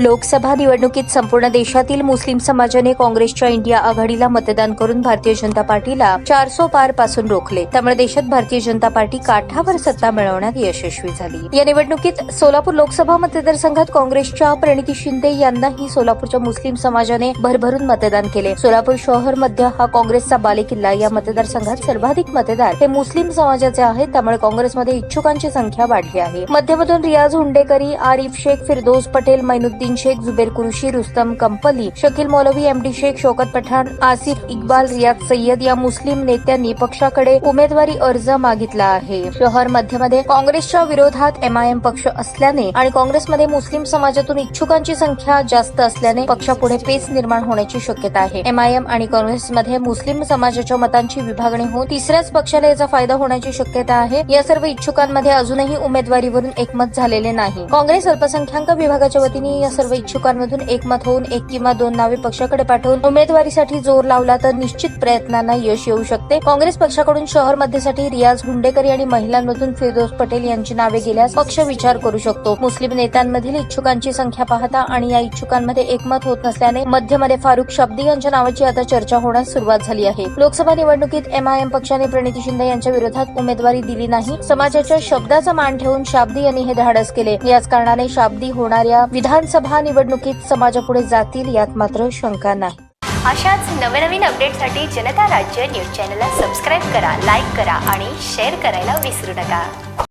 लोकसभा निवडणुकीत संपूर्ण देशातील मुस्लिम समाजाने काँग्रेसच्या इंडिया आघाडीला मतदान करून भारतीय जनता पार्टीला चारसो पारपासून रोखले. त्यामुळे देशात भारतीय जनता पार्टी काठावर सत्ता मिळवण्यात यशस्वी झाली. या निवडणुकीत सोलापूर लोकसभा मतदारसंघात काँग्रेसच्या प्रणिती शिंदे यांनाही सोलापूरच्या मुस्लिम समाजाने भरभरून मतदान केले. सोलापूर शहर मध्य हा काँग्रेसचा बालेकिल्ला. या मतदारसंघात सर्वाधिक मतदार हे मुस्लिम समाजाचे आहेत. त्यामुळे काँग्रेसमध्ये इच्छुकांची संख्या वाढली आहे. मध्यमधून रियाज हुंडेकरी आरिफ शेख फिरदोस पटेल मैनुद्दीन शेख जुबेर कुरुशी रुस्तम कंपली शकील मौलवी एमडी शेख शोकत पठाण आसिफ इक्बाल रियाद सय्यद या मुस्लिम नेत्यांनी पक्षाकडे उमेदवारी अर्ज मागितला आहे. शहर मध्यमध्ये काँग्रेसच्या विरोधात एमआयएम पक्ष असल्याने आणि काँग्रेसमध्ये मुस्लिम समाजातून इच्छुकांची संख्या जास्त असल्याने पक्षापुढे पेच निर्माण होण्याची शक्यता आहे. एमआयएम आणि काँग्रेसमध्ये मुस्लिम समाजाच्या मतांची विभागणी होऊन तिसऱ्याच पक्षाला याचा फायदा होण्याची शक्यता आहे. या सर्व इच्छुकांमध्ये अजूनही उमेदवारीवरून एकमत झालेले नाही. काँग्रेस अल्पसंख्याक विभागाच्या वतीने या सर्व इच्छुकांमधून एकमत होऊन एक किंवा दोन नावे पक्षाकडे पाठवून उमेदवारीसाठी जोर लावला तर निश्चित प्रयत्नांना यश येऊ शकते. काँग्रेस पक्षाकडून शहर मध्येसाठी रियाज हुंडेकरी आणि महिलांमधून फिरदोस पटेल यांची नावे गेल्यास पक्ष विचार करू शकतो. मुस्लिम नेत्यांमधील इच्छुकांची संख्या पाहता आणि या इच्छुकांमध्ये एकमत होत नसल्याने मध्यमध्ये फारुख शब्दी यांच्या नावाची आता चर्चा होण्यास सुरुवात झाली आहे. लोकसभा निवडणुकीत एमआयएम पक्षाने प्रणिती शिंदे यांच्या विरोधात उमेदवारी दिली नाही. समाजाच्या शब्दाचा मान ठेवून शाब्दी यांनी हे धाडस केले. याच कारणाने शाब्दी होणाऱ्या विधानसभा विधानसभा निवडणुकीत समाजापुढे जातील यात मात्र शंका नाही. अशाच नवनवीन अपडेटसाठी जनता राज्य न्यूज चॅनलला सबस्क्राईब करा लाईक करा आणि शेअर करायला विसरू नका.